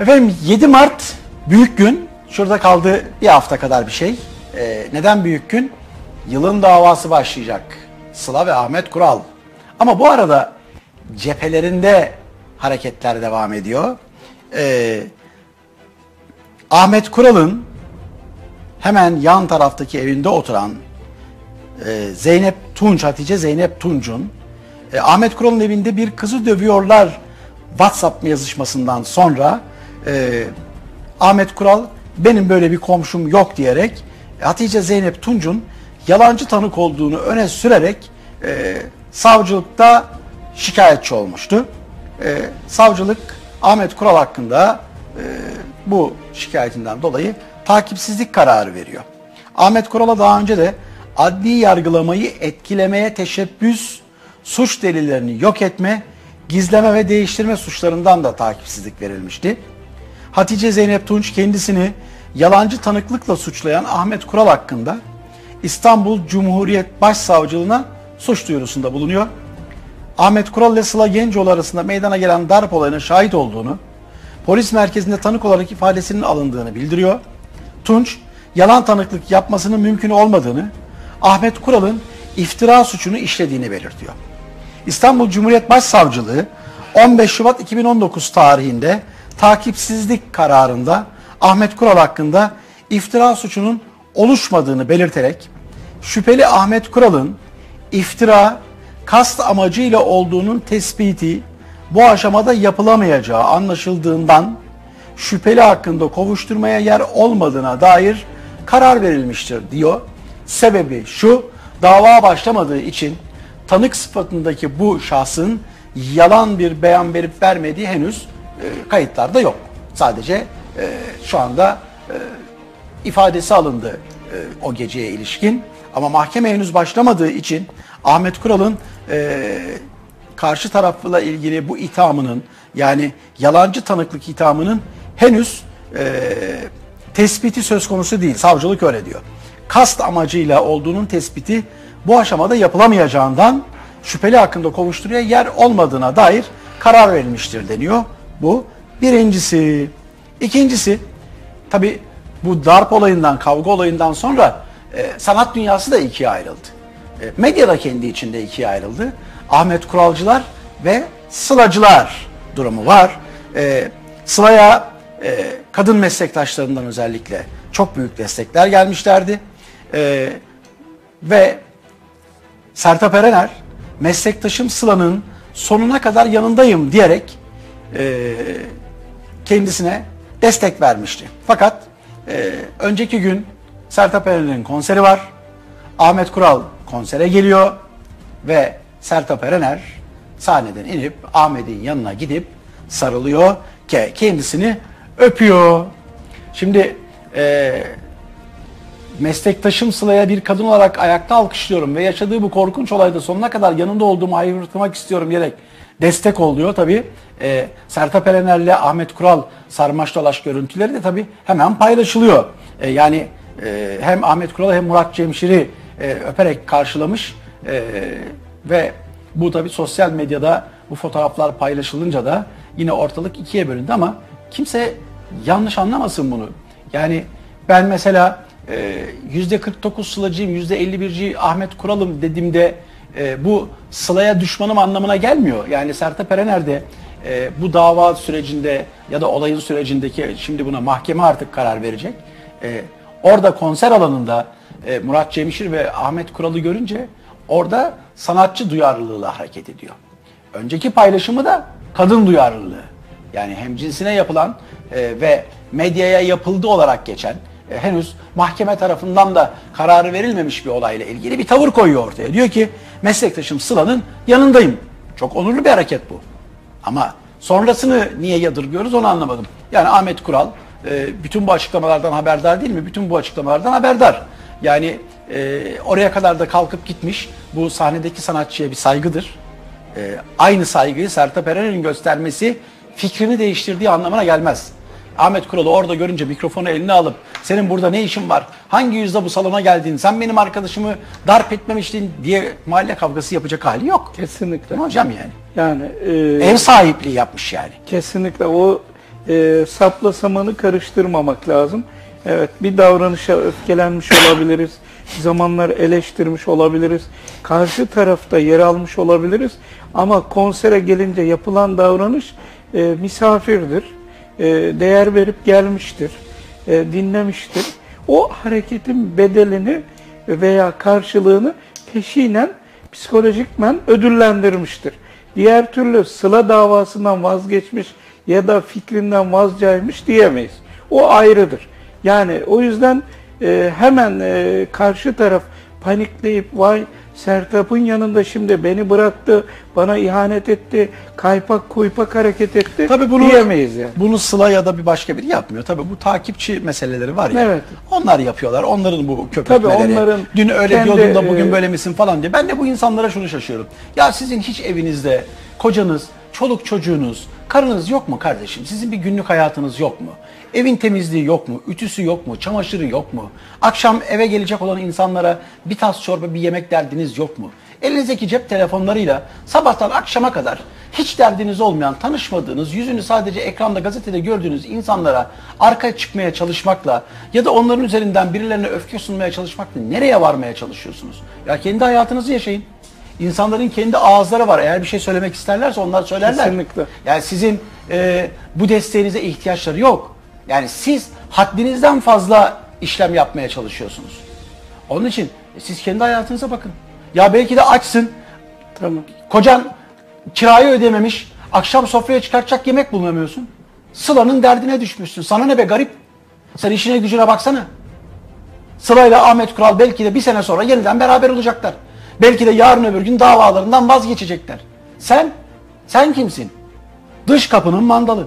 Efendim 7 Mart büyük gün. Şurada kaldı bir hafta kadar bir şey. Ee, neden büyük gün? Yılın davası başlayacak. Sıla ve Ahmet Kural. Ama bu arada cephelerinde hareketler devam ediyor. Ee, Ahmet Kural'ın hemen yan taraftaki evinde oturan e, Zeynep Tunç, Hatice Zeynep Tunç'un e, Ahmet Kural'ın evinde bir kızı dövüyorlar WhatsApp yazışmasından sonra e, Ahmet Kural benim böyle bir komşum yok diyerek Hatice Zeynep Tunç'un yalancı tanık olduğunu öne sürerek e, savcılıkta şikayetçi olmuştu. E, savcılık Ahmet Kural hakkında e, bu şikayetinden dolayı takipsizlik kararı veriyor. Ahmet Kural'a daha önce de adli yargılamayı etkilemeye teşebbüs, suç delillerini yok etme, gizleme ve değiştirme suçlarından da takipsizlik verilmişti. Hatice Zeynep Tunç kendisini yalancı tanıklıkla suçlayan Ahmet Kural hakkında İstanbul Cumhuriyet Başsavcılığına suç duyurusunda bulunuyor. Ahmet Kural ile Sıla Gencoğlu arasında meydana gelen darp olayına şahit olduğunu, polis merkezinde tanık olarak ifadesinin alındığını bildiriyor. Tunç, yalan tanıklık yapmasının mümkün olmadığını, Ahmet Kural'ın iftira suçunu işlediğini belirtiyor. İstanbul Cumhuriyet Başsavcılığı 15 Şubat 2019 tarihinde takipsizlik kararında Ahmet Kural hakkında iftira suçunun oluşmadığını belirterek şüpheli Ahmet Kural'ın iftira, kast amacıyla olduğunun tespiti bu aşamada yapılamayacağı anlaşıldığından şüpheli hakkında kovuşturmaya yer olmadığına dair karar verilmiştir diyor. Sebebi şu, dava başlamadığı için tanık sıfatındaki bu şahsın yalan bir beyan verip vermediği henüz e, kayıtlarda yok. Sadece e, şu anda e, ifadesi alındı e, o geceye ilişkin. Ama mahkeme henüz başlamadığı için Ahmet Kural'ın e, karşı tarafla ilgili bu ithamının yani yalancı tanıklık ithamının henüz e, tespiti söz konusu değil. Savcılık öyle diyor. Kast amacıyla olduğunun tespiti bu aşamada yapılamayacağından şüpheli hakkında kovuşturuya yer olmadığına dair karar verilmiştir deniyor. Bu birincisi. İkincisi tabi bu darp olayından, kavga olayından sonra e, sanat dünyası da ikiye ayrıldı. E, medya da kendi içinde ikiye ayrıldı. Ahmet Kuralcılar ve Sılacılar durumu var. E, Sıla'ya e, kadın meslektaşlarından özellikle çok büyük destekler gelmişlerdi. E, ve Sertap Erener meslektaşım Sıla'nın sonuna kadar yanındayım diyerek e, kendisine destek vermişti. Fakat e, önceki gün Sertap Erener'in konseri var. Ahmet Kural konsere geliyor ve Sertap Erener sahneden inip Ahmet'in yanına gidip sarılıyor ki kendisini öpüyor. Şimdi e, meslektaşım Sıla'ya bir kadın olarak ayakta alkışlıyorum ve yaşadığı bu korkunç olayda sonuna kadar yanında olduğumu ayrılmak istiyorum diyerek destek oluyor tabi. E, Sertab Erener'le Ahmet Kural sarmaş dolaş görüntüleri de tabi hemen paylaşılıyor. E, yani e, hem Ahmet Kural hem Murat Cemşir'i e, öperek karşılamış e, ve bu tabi sosyal medyada bu fotoğraflar paylaşılınca da yine ortalık ikiye bölündü ama kimse yanlış anlamasın bunu. Yani ben mesela %49 Sılacıyım, %51'ci Ahmet Kural'ım dediğimde e, bu Sıla'ya düşmanım anlamına gelmiyor. Yani Sertab Erener de e, bu dava sürecinde ya da olayın sürecindeki şimdi buna mahkeme artık karar verecek. E, orada konser alanında e, Murat Cemşir ve Ahmet Kural'ı görünce orada sanatçı duyarlılığıyla hareket ediyor. Önceki paylaşımı da kadın duyarlılığı. Yani hem cinsine yapılan e, ve medyaya yapıldı olarak geçen henüz mahkeme tarafından da kararı verilmemiş bir olayla ilgili bir tavır koyuyor ortaya. Diyor ki meslektaşım Sıla'nın yanındayım. Çok onurlu bir hareket bu. Ama sonrasını niye yadırgıyoruz onu anlamadım. Yani Ahmet Kural e, bütün bu açıklamalardan haberdar değil mi? Bütün bu açıklamalardan haberdar. Yani e, oraya kadar da kalkıp gitmiş. Bu sahnedeki sanatçıya bir saygıdır. E, aynı saygıyı Sertab Erener'in göstermesi fikrini değiştirdiği anlamına gelmez. Ahmet Kural'ı orada görünce mikrofonu eline alıp senin burada ne işin var? Hangi yüzde bu salona geldin? Sen benim arkadaşımı darp etmemiştin diye mahalle kavgası yapacak hali yok. Kesinlikle. Değil mi hocam yani? Yani e, Ev sahipliği yapmış yani. kesinlikle o e, sapla samanı karıştırmamak lazım. Evet bir davranışa öfkelenmiş olabiliriz. Zamanlar eleştirmiş olabiliriz. Karşı tarafta yer almış olabiliriz. Ama konsere gelince yapılan davranış e, misafirdir. E, değer verip gelmiştir. E, dinlemiştir. O hareketin bedelini veya karşılığını peşinen psikolojikmen ödüllendirmiştir. Diğer türlü sıla davasından vazgeçmiş ya da fikrinden vazgeçmiş diyemeyiz. O ayrıdır. Yani o yüzden e, hemen karşı taraf panikleyip vay Sertap'ın yanında şimdi beni bıraktı, bana ihanet etti, kaypak kuypak hareket etti Tabii bunu, diyemeyiz yani. Bunu Sıla ya da bir başka biri yapmıyor. Tabii bu takipçi meseleleri var ya. Evet. Onlar yapıyorlar. Onların bu köpürtmeleri. Tabii onların Dün öyle kendi, diyordun da bugün e, böyle misin falan diye. Ben de bu insanlara şunu şaşıyorum. Ya sizin hiç evinizde kocanız, çoluk çocuğunuz, karınız yok mu kardeşim? Sizin bir günlük hayatınız yok mu? Evin temizliği yok mu? Ütüsü yok mu? Çamaşırı yok mu? Akşam eve gelecek olan insanlara bir tas çorba, bir yemek derdiniz yok mu? Elinizdeki cep telefonlarıyla sabahtan akşama kadar hiç derdiniz olmayan, tanışmadığınız, yüzünü sadece ekranda, gazetede gördüğünüz insanlara arka çıkmaya çalışmakla ya da onların üzerinden birilerine öfke sunmaya çalışmakla nereye varmaya çalışıyorsunuz? Ya kendi hayatınızı yaşayın. İnsanların kendi ağızları var. Eğer bir şey söylemek isterlerse onlar söylerler. Kesinlikle. Yani sizin e, bu desteğinize ihtiyaçları yok. Yani siz haddinizden fazla işlem yapmaya çalışıyorsunuz. Onun için e, siz kendi hayatınıza bakın. Ya belki de açsın. Tamam. Kocan kirayı ödememiş. Akşam sofraya çıkartacak yemek bulamıyorsun. Sıla'nın derdine düşmüşsün. Sana ne be garip? Sen işine gücüne baksana. Sıla ile Ahmet Kural belki de bir sene sonra yeniden beraber olacaklar. Belki de yarın öbür gün davalarından vazgeçecekler. Sen, sen kimsin? Dış kapının mandalı.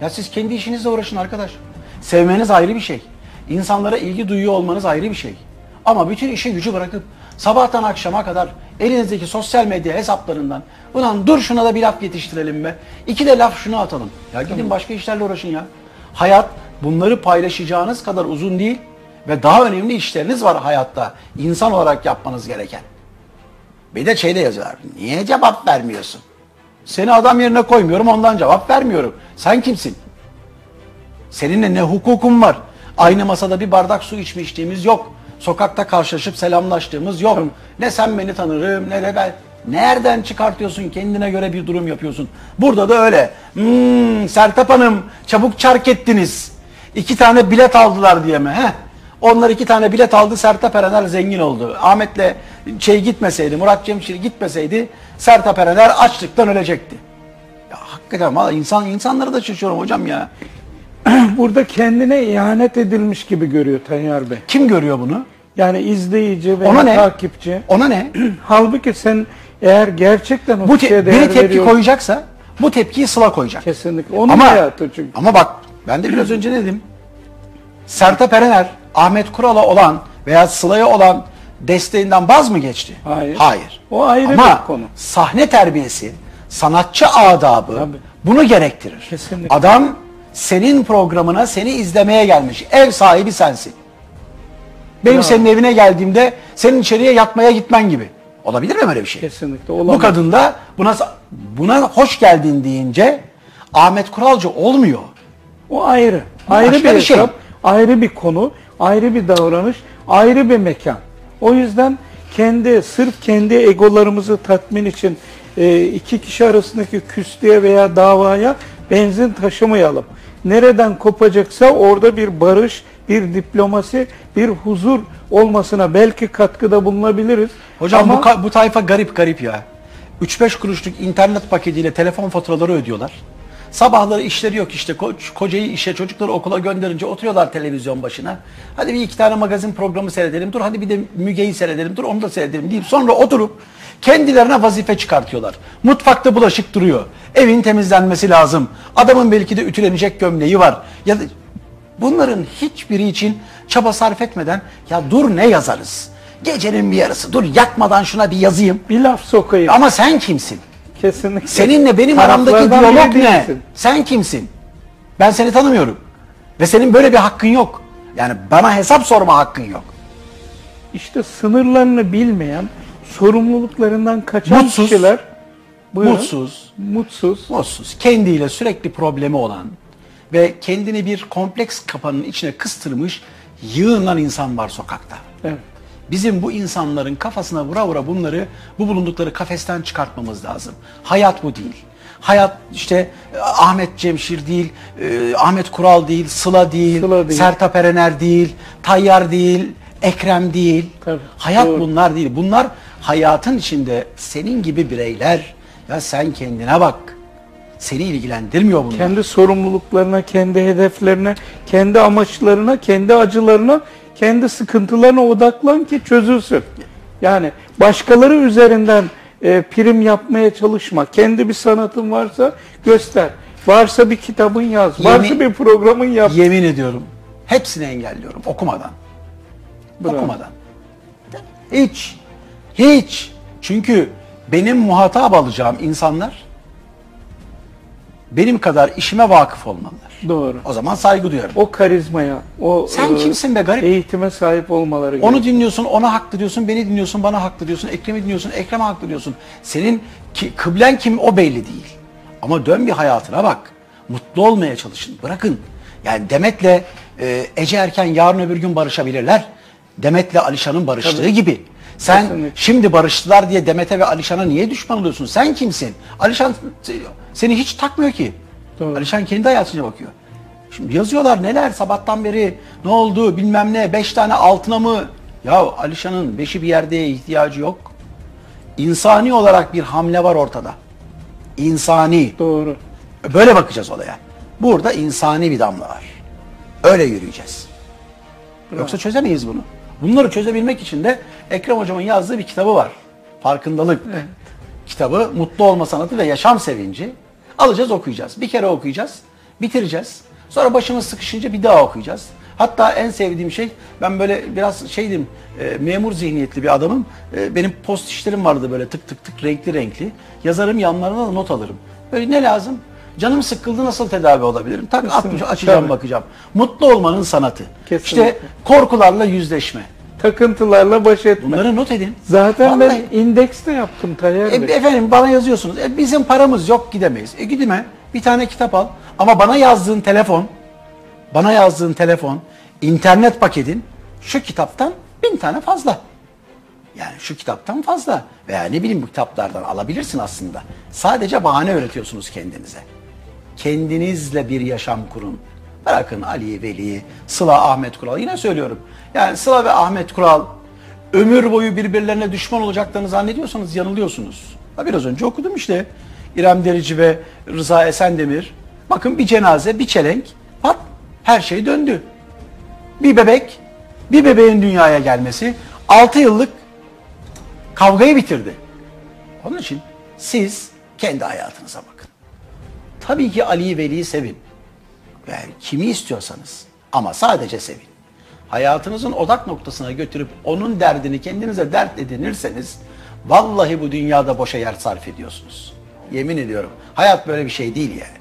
Ya siz kendi işinizle uğraşın arkadaş. Sevmeniz ayrı bir şey. İnsanlara ilgi duyuyor olmanız ayrı bir şey. Ama bütün işi gücü bırakıp sabahtan akşama kadar elinizdeki sosyal medya hesaplarından ulan dur şuna da bir laf yetiştirelim be. İki de laf şunu atalım. Ya gidin başka işlerle uğraşın ya. Hayat bunları paylaşacağınız kadar uzun değil ve daha önemli işleriniz var hayatta. insan olarak yapmanız gereken. Bir de şeyde yazıyorlar. Niye cevap vermiyorsun? Seni adam yerine koymuyorum ondan cevap vermiyorum. Sen kimsin? Seninle ne hukukun var? Aynı masada bir bardak su içmişliğimiz yok. Sokakta karşılaşıp selamlaştığımız yok. Ne sen beni tanırım ne de ben. Nereden çıkartıyorsun kendine göre bir durum yapıyorsun. Burada da öyle. Hmm, Sertap Hanım çabuk çark ettiniz. İki tane bilet aldılar diye mi? Heh. Onlar iki tane bilet aldı Sertap Erener zengin oldu. Ahmet'le şey gitmeseydi Murat Cemşir gitmeseydi Sertap Erener açlıktan ölecekti. Ya hakikaten valla insan insanları da şaşıyorum hocam ya. Burada kendine ihanet edilmiş gibi görüyor Tayyar Bey. Kim görüyor bunu? Yani izleyici veya Ona ne? takipçi. Ona ne? Halbuki sen eğer gerçekten o Bu te- değer biri tepki veriyorsan- koyacaksa bu tepkiyi Sıla koyacak. Kesinlikle. Onun Ama, hayatı çünkü. ama bak ben de biraz önce dedim. Sertab Erener, Ahmet Kural'a olan veya Sıla'ya olan desteğinden vaz mı geçti? Hayır. Hayır. O ayrı Ama bir konu. sahne terbiyesi, sanatçı adabı Tabii. bunu gerektirir. Kesinlikle. Adam senin programına seni izlemeye gelmiş. Ev sahibi sensin. Benim Bravo. senin evine geldiğimde senin içeriye yatmaya gitmen gibi. Olabilir mi böyle bir şey? Kesinlikle Bu olamaz. kadın da buna buna hoş geldin deyince Ahmet Kuralcı olmuyor. O ayrı. Bu ayrı bir bir şey. hesap, ayrı bir konu, ayrı bir davranış, ayrı bir mekan. O yüzden kendi sırf kendi egolarımızı tatmin için e, iki kişi arasındaki küslüğe veya davaya benzin taşımayalım. Nereden kopacaksa orada bir barış, bir diplomasi, bir huzur olmasına belki katkıda bulunabiliriz. Hocam Ama bu, bu tayfa garip garip ya. 3-5 kuruşluk internet paketiyle telefon faturaları ödüyorlar. Sabahları işleri yok işte ko- kocayı işe çocukları okula gönderince oturuyorlar televizyon başına. Hadi bir iki tane magazin programı seyredelim dur hadi bir de Müge'yi seyredelim dur onu da seyredelim deyip sonra oturup kendilerine vazife çıkartıyorlar. Mutfakta bulaşık duruyor. Evin temizlenmesi lazım. Adamın belki de ütülenecek gömleği var. Ya da bunların hiçbiri için çaba sarf etmeden ya dur ne yazarız? Gecenin bir yarısı dur yatmadan şuna bir yazayım. bir laf sokayım. Ama sen kimsin? Kesinlikle. Seninle benim aramdaki Taraflardan diyalog biri ne? değilsin. Sen kimsin? Ben seni tanımıyorum. Ve senin böyle bir hakkın yok. Yani bana hesap sorma hakkın yok. İşte sınırlarını bilmeyen, sorumluluklarından kaçan Mutsuz. kişiler buyurun, Mutsuz, mutsuz, mutsuz, kendiyle sürekli problemi olan, ve kendini bir kompleks kapanın içine kıstırmış yığınlan insan var sokakta. Evet. Bizim bu insanların kafasına vura vura bunları bu bulundukları kafesten çıkartmamız lazım. Hayat bu değil. Hayat işte e, Ahmet Cemşir değil, e, Ahmet Kural değil, Sıla değil, Sıla değil. Sertab Erener değil, Tayyar değil, Ekrem değil. Tabii, Hayat doğru. bunlar değil. Bunlar hayatın içinde senin gibi bireyler. Ya sen kendine bak. Seni ilgilendirmiyor bunlar. Kendi sorumluluklarına, kendi hedeflerine, kendi amaçlarına, kendi acılarına, kendi sıkıntılarına odaklan ki çözülsün. Yani başkaları üzerinden e, prim yapmaya çalışma. Kendi bir sanatın varsa göster. Varsa bir kitabın yaz. Varsa Yemin- bir programın yap. Yemin ediyorum. Hepsini engelliyorum okumadan. Bravo. Okumadan. Hiç. Hiç. Çünkü benim muhatap alacağım insanlar benim kadar işime vakıf olmalılar. Doğru. O zaman saygı duyarım. O karizmaya, o Sen e, kimsin be garip? eğitime sahip olmaları Onu gerekiyor. dinliyorsun, ona haklı diyorsun, beni dinliyorsun, bana haklı diyorsun, Ekrem'i dinliyorsun, Ekrem'e haklı diyorsun. Senin ki, kıblen kim o belli değil. Ama dön bir hayatına bak. Mutlu olmaya çalışın. Bırakın. Yani Demet'le e, Ece Erken yarın öbür gün barışabilirler. Demet'le Alişan'ın barıştığı Tabii. gibi. Sen Kesinlikle. şimdi barıştılar diye Demet'e ve Alişan'a niye düşman oluyorsun? Sen kimsin? Alişan seni hiç takmıyor ki. Doğru. Alişan kendi hayatına bakıyor. Şimdi yazıyorlar neler sabahtan beri ne oldu bilmem ne beş tane altına mı? Ya Alişan'ın beşi bir yerde ihtiyacı yok. İnsani olarak bir hamle var ortada. İnsani. Doğru. Böyle bakacağız olaya. Burada insani bir damla var. Öyle yürüyeceğiz. Yoksa çözemeyiz bunu. Bunları çözebilmek için de Ekrem Hocam'ın yazdığı bir kitabı var. Farkındalık. Kitabı Mutlu Olma Sanatı ve Yaşam Sevinci. Alacağız okuyacağız. Bir kere okuyacağız. Bitireceğiz. Sonra başımız sıkışınca bir daha okuyacağız. Hatta en sevdiğim şey ben böyle biraz şeydim e, memur zihniyetli bir adamım. E, benim post işlerim vardı böyle tık tık tık renkli renkli. Yazarım yanlarına da not alırım. Böyle ne lazım? Canım sıkıldı nasıl tedavi olabilirim? Tak atmış, açacağım Tabii. bakacağım. Mutlu olmanın sanatı. Kesinlikle. İşte korkularla yüzleşme. Takıntılarla baş etme. Bunları not edin. Zaten Vallahi. ben indekste yaptım Tayyar E, Bey. efendim bana yazıyorsunuz. E, bizim paramız yok gidemeyiz. E gidime bir tane kitap al. Ama bana yazdığın telefon, bana yazdığın telefon, internet paketin şu kitaptan bin tane fazla. Yani şu kitaptan fazla. Veya ne bileyim bu kitaplardan alabilirsin aslında. Sadece bahane öğretiyorsunuz kendinize. Kendinizle bir yaşam kurun. Bırakın Ali, Veli, Sıla, Ahmet Kural. Yine söylüyorum. Yani Sıla ve Ahmet Kural ömür boyu birbirlerine düşman olacaklarını zannediyorsanız yanılıyorsunuz. Ha, biraz önce okudum işte. İrem Derici ve Rıza Esendemir. Bakın bir cenaze, bir çelenk. Pat her şey döndü. Bir bebek, bir bebeğin dünyaya gelmesi 6 yıllık kavgayı bitirdi. Onun için siz kendi hayatınıza bakın. Tabii ki Ali'yi Veli'yi sevin. Yani kimi istiyorsanız ama sadece sevin. Hayatınızın odak noktasına götürüp onun derdini kendinize dert edinirseniz vallahi bu dünyada boşa yer sarf ediyorsunuz. Yemin ediyorum. Hayat böyle bir şey değil yani.